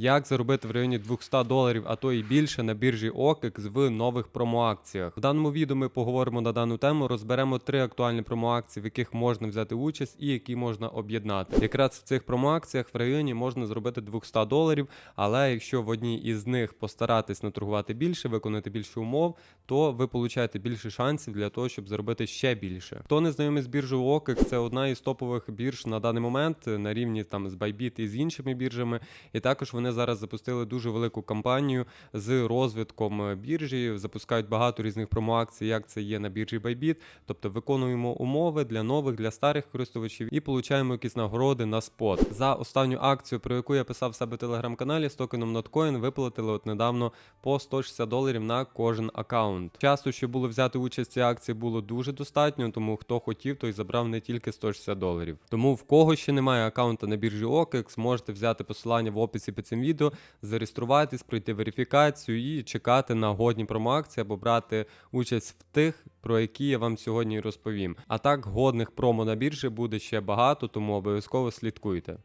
Як заробити в районі 200 доларів, а то і більше на біржі OKX в нових промоакціях. В даному відео ми поговоримо на дану тему, розберемо три актуальні промоакції, в яких можна взяти участь і які можна об'єднати. Якраз в цих промоакціях в районі можна зробити 200 доларів, але якщо в одній із них постаратись наторгувати більше, виконати більше умов, то ви получаєте більше шансів для того, щоб заробити ще більше. Хто не знайомий з біржею OKX, це одна із топових бірж на даний момент на рівні там з Bybit і з іншими біржами. І також вони зараз запустили дуже велику кампанію з розвитком біржі, запускають багато різних промоакцій, як це є на біржі Bybit. Тобто виконуємо умови для нових, для старих користувачів і получаємо якісь нагороди на спот. За останню акцію, про яку я писав в себе в телеграм-каналі з токеном Notcoin, виплатили от недавно по 160 доларів на кожен аккаунт. Часу, що було взяти участь в цій акції, було дуже достатньо, тому хто хотів, той забрав не тільки 160 доларів. Тому в кого ще немає аккаунта на біржі OKX, можете взяти посилання в описі під цим відео, зареєструватись, пройти верифікацію і чекати на годні промоакції або брати участь в тих, про які я вам сьогодні розповім. А так, годних промо на біржі буде ще багато, тому обов'язково слідкуйте.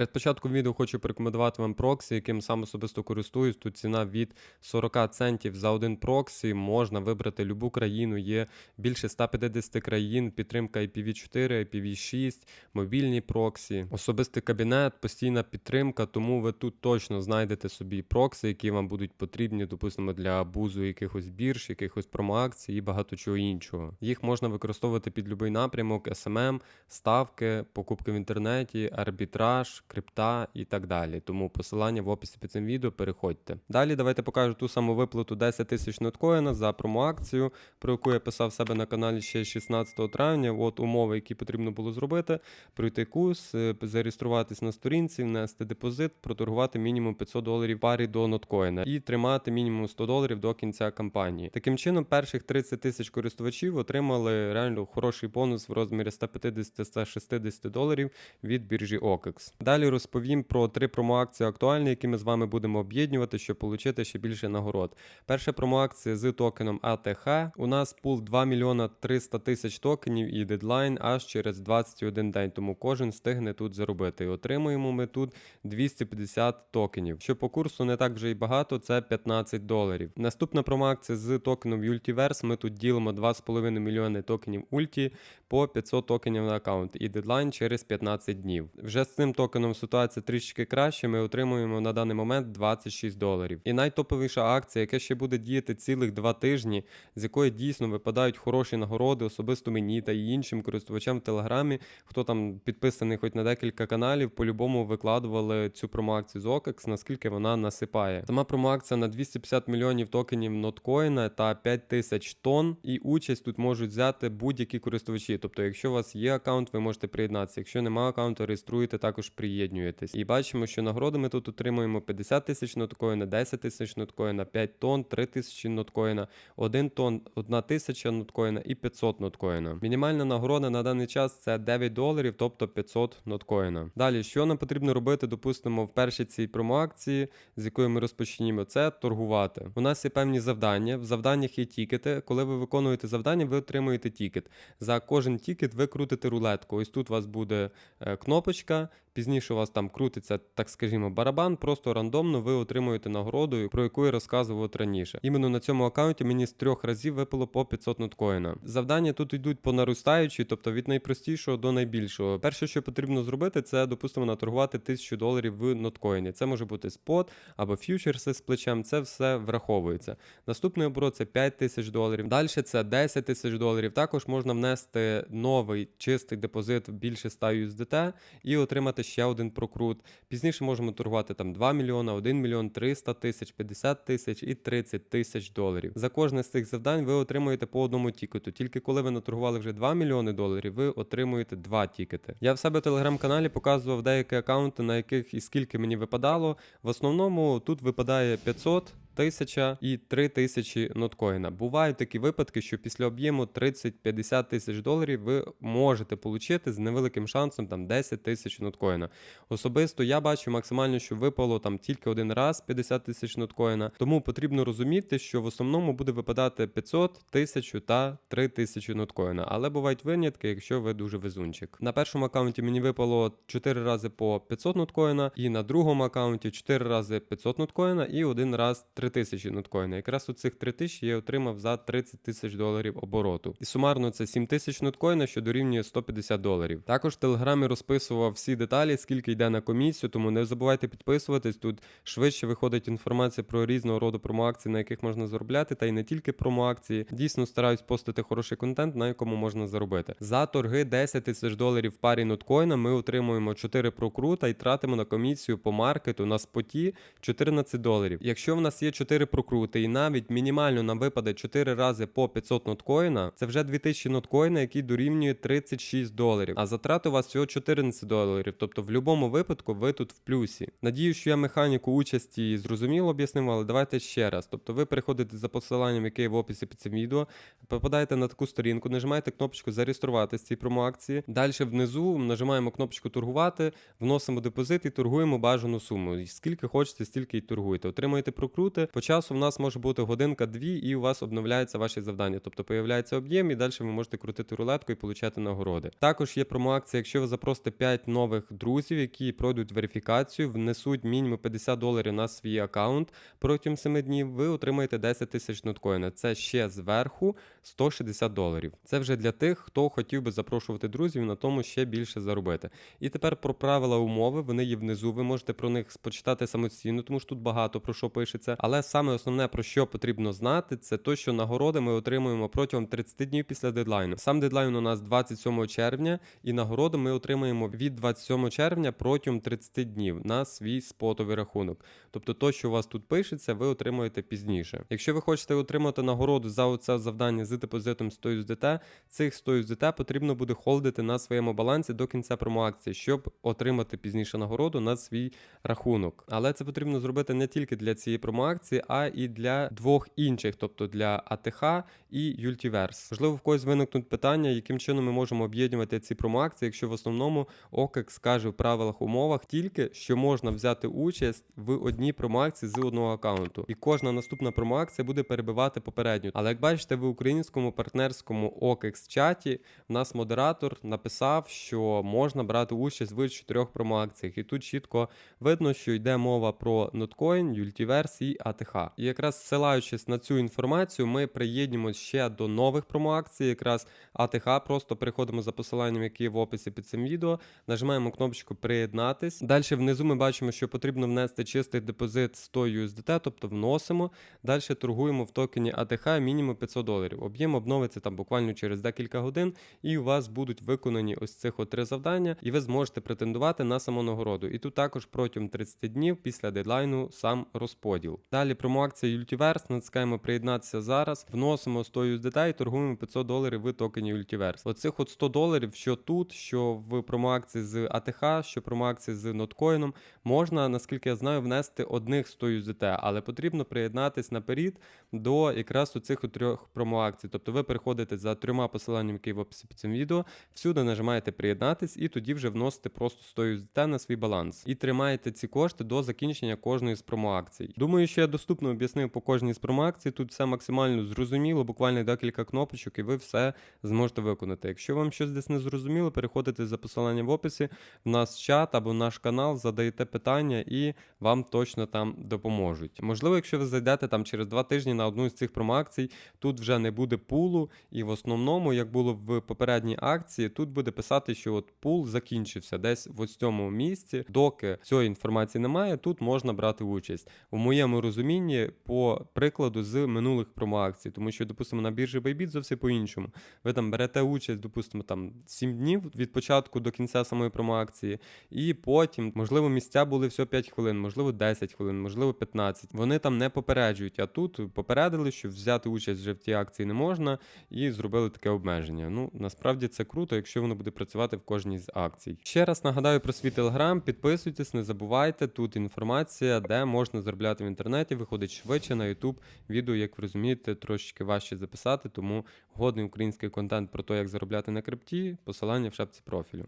Перед початком відео хочу порекомендувати вам проксі, яким сам особисто користуюсь. Тут ціна від 40 центів за один проксі. Можна вибрати любу країну. Є більше 150 країн, підтримка IPv4, IPv6, мобільні проксі, особистий кабінет, постійна підтримка. Тому ви тут точно знайдете собі проксі, які вам будуть потрібні, допустимо, для бузу якихось бірж, якихось промоакцій і багато чого іншого. Їх можна використовувати під будь-який напрямок, SMM, ставки, покупки в інтернеті, арбітраж крипта і так далі. Тому посилання в описі під цим відео переходьте. Далі давайте покажу ту саму виплату 10 тисяч ноткоїна за промоакцію, про яку я писав себе на каналі ще 16 травня. От умови, які потрібно було зробити: пройти курс, е, зареєструватись на сторінці, внести депозит, проторгувати мінімум 500 доларів парі до ноткоїна і тримати мінімум 100 доларів до кінця кампанії. Таким чином, перших 30 тисяч користувачів отримали реально хороший бонус в розмірі 150-160 доларів від біржі OKX. Далі розповім про три промоакції актуальні, які ми з вами будемо об'єднувати, щоб отримати ще більше нагород. Перша промоакція з токеном ATH. У нас пул 2 мільйона 300 тисяч токенів і дедлайн аж через 21 день, тому кожен встигне тут заробити. І отримуємо ми тут 250 токенів. Що по курсу не так вже й багато, це 15 доларів. Наступна промоакція з токеном Ultiverse. Ми тут ділимо 2,5 мільйони токенів Ульті по 500 токенів на аккаунт і дедлайн через 15 днів. Вже з цим токеном ситуація трішки краще. Ми отримуємо на даний момент 26 доларів. І найтоповіша акція, яка ще буде діяти цілих два тижні, з якої дійсно випадають хороші нагороди, особисто мені та іншим користувачам в телеграмі, хто там підписаний хоч на декілька каналів, по-любому викладували цю промоакцію з OKEX, наскільки вона насипає. Сама промоакція на 250 мільйонів токенів ноткоїна та 5 тисяч тонн. І участь тут можуть взяти будь-які користувачі. Тобто, якщо у вас є аккаунт, ви можете приєднатися. Якщо немає аккаунту, реєструєте, також приєднуєтесь. І бачимо, що нагороди ми тут отримуємо 50 тисяч ноткоїна, 10 тисяч ноткоїна, 5 тонн, 3 тисячі ноткоїна, 1 тонн, 1 тисяча ноткоїна і 500 ноткоїна. Мінімальна нагорода на даний час це 9 доларів, тобто 500 ноткоїна. Далі, що нам потрібно робити, допустимо, в першій цій промоакції, з якої ми розпочнімо, це торгувати. У нас є певні завдання. В завданнях є тікети. Коли ви виконуєте завдання, ви отримуєте тікет. За кожен тікет ви крутите рулетку. Ось тут у вас буде е, кнопочка. Пізніше у вас там крутиться, так скажімо, барабан, просто рандомно ви отримуєте нагороду, про яку я розказував раніше. Іменно на цьому аккаунті мені з трьох разів випало по 500 ноткоїна. Завдання тут йдуть по наростаючій, тобто від найпростішого до найбільшого. Перше, що потрібно зробити, це допустимо наторгувати 1000 доларів в ноткоїні. Це може бути спот або фьючерси з плечем. Це все враховується. Наступний оборот це 5 тисяч доларів. Далі це 10 тисяч доларів. Також можна внести новий чистий депозит більше 100 USDT і отримати ще один прокрут. Пізніше можемо торгувати там 2 мільйона, 1 мільйон, 300 тисяч, 50 тисяч і 30 тисяч доларів. За кожне з цих завдань ви отримуєте по одному тікету. Тільки коли ви наторгували вже 2 мільйони доларів, ви отримуєте 2 тікети. Я в себе в телеграм-каналі показував деякі аккаунти, на яких і скільки мені випадало. В основному тут випадає 500. 1000 і 3000 ноткоїна. Бувають такі випадки, що після об'єму 30-50 тисяч доларів ви можете отримати з невеликим шансом там 10 тисяч ноткоїна. Особисто я бачу максимально, що випало там тільки один раз 50 тисяч ноткоїна. Тому потрібно розуміти, що в основному буде випадати 500, 1000 та 3000 ноткоїна. Але бувають винятки, якщо ви дуже везунчик. На першому аккаунті мені випало 4 рази по 500 ноткоїна, і на другому аккаунті 4 рази 500 ноткоїна і один раз 3000 ноткоїна. Якраз у цих 3000 я отримав за 30 тисяч доларів обороту. І сумарно це 7 тисяч ноткоїна, що дорівнює 150 доларів. Також в телеграмі розписував всі деталі, скільки йде на комісію, тому не забувайте підписуватись. Тут швидше виходить інформація про різного роду промоакції, на яких можна заробляти, та й не тільки промоакції. Дійсно стараюсь постити хороший контент, на якому можна заробити. За торги 10 тисяч доларів в парі ноткоїна ми отримуємо 4 прокрута і тратимо на комісію по маркету на споті 14 доларів. Якщо в нас є 4 прокрути, і навіть мінімально нам випаде 4 рази по 500 ноткоїна, це вже 2000 ноткоїна, який дорівнює 36 доларів. А затрати у вас всього 14 доларів. Тобто в будь-якому випадку ви тут в плюсі. Надію, що я механіку участі зрозуміло об'яснив, але давайте ще раз. Тобто ви переходите за посиланням, яке є в описі під цим відео, попадаєте на таку сторінку, нажимаєте кнопочку зареєструвати з цієї промоакції. Далі внизу нажимаємо кнопочку торгувати, вносимо депозит і торгуємо бажану суму. Скільки хочете, стільки й торгуєте. Отримуєте прокрути. По часу в нас може бути годинка-дві, і у вас обновляється ваше завдання. Тобто появляється об'єм, і далі ви можете крутити рулетку і получати нагороди. Також є промоакція, якщо ви запросите 5 нових друзів, які пройдуть верифікацію, внесуть мінімум 50 доларів на свій аккаунт протягом 7 днів, ви отримаєте 10 тисяч ноткоїна. Це ще зверху 160 доларів. Це вже для тих, хто хотів би запрошувати друзів на тому ще більше заробити. І тепер про правила умови, вони є внизу. Ви можете про них почитати самостійно, тому що тут багато про що пишеться. Але саме основне про що потрібно знати, це то, що нагороди ми отримуємо протягом 30 днів після дедлайну. Сам дедлайн у нас 27 червня, і нагороду ми отримаємо від 27 червня протягом 30 днів на свій спотовий рахунок. Тобто, то, що у вас тут пишеться, ви отримуєте пізніше. Якщо ви хочете отримати нагороду за оце завдання з депозитом 100 USDT, цих 100 USDT потрібно буде холдити на своєму балансі до кінця промоакції, щоб отримати пізніше нагороду на свій рахунок. Але це потрібно зробити не тільки для цієї промоакції, а і для двох інших, тобто для АТХ і Ultiverse. Можливо, в когось виникнуть питання, яким чином ми можемо об'єднувати ці промоакції, якщо в основному OKEX скаже в правилах умовах тільки, що можна взяти участь в одній промоакції з одного аккаунту. І кожна наступна промоакція буде перебивати попередню. Але як бачите, в українському партнерському OKEX чаті в нас модератор написав, що можна брати участь в чотирьох промоакціях. І тут чітко видно, що йде мова про Notcoin, Ultiverse і ATH. І якраз ссилаючись на цю інформацію, ми приєднуємо ще до нових промоакцій. Якраз ATH, просто переходимо за посиланням, яке є в описі під цим відео, нажимаємо кнопочку приєднатись. Далі внизу ми бачимо, що потрібно внести чистий депозит 100 USDT, тобто вносимо. Далі торгуємо в токені ATH мінімум 500 доларів. Об'єм обновиться там буквально через декілька годин, і у вас будуть виконані ось цих три завдання, і ви зможете претендувати на самонагороду. І тут також протягом 30 днів після дедлайну сам розподіл. Далі промоакція Ultiverse, натискаємо приєднатися зараз, вносимо 100 USDT і торгуємо 500 доларів в токені Ultiverse. Оцих от 100 доларів, що тут, що в промоакції з ATH, що промоакції з ноткоїном, можна, наскільки я знаю, внести одних 100 USDT, але потрібно приєднатись наперед до якраз у цих трьох промоакцій. Тобто ви переходите за трьома посиланнями, які в описі під цим відео, всюди нажимаєте приєднатись і тоді вже вносите просто 100 USDT на свій баланс. І тримаєте ці кошти до закінчення кожної з промоакцій. Думаю, що я доступно об'яснив по кожній з промоакцій. Тут все максимально зрозуміло, буквально декілька кнопочок, і ви все зможете виконати. Якщо вам щось десь не зрозуміло, переходите за посиланням в описі, в нас чат або наш канал, задаєте питання і вам точно там допоможуть. Можливо, якщо ви зайдете там через два тижні на одну з цих промоакцій, тут вже не буде пулу, і в основному, як було в попередній акції, тут буде писати, що от пул закінчився десь в ось цьому місці. Доки цієї інформації немає, тут можна брати участь. У моєму розумінні, по прикладу з минулих промоакцій, тому що, допустимо, на біржі Bybit зовсім по-іншому. Ви там берете участь, допустимо, там 7 днів від початку до кінця самої промоакції, і потім, можливо, місця були всього 5 хвилин, можливо, 10 хвилин, можливо, 15. Вони там не попереджують, а тут попередили, що взяти участь вже в тій акції не можна, і зробили таке обмеження. Ну, насправді це круто, якщо воно буде працювати в кожній з акцій. Ще раз нагадаю про свій телеграм, підписуйтесь, не забувайте, тут інформація, де можна заробляти в інтернеті. Інтернеті виходить швидше на YouTube. Відео, як ви розумієте, трошечки важче записати, тому годний український контент про те, як заробляти на крипті, посилання в шапці профілю.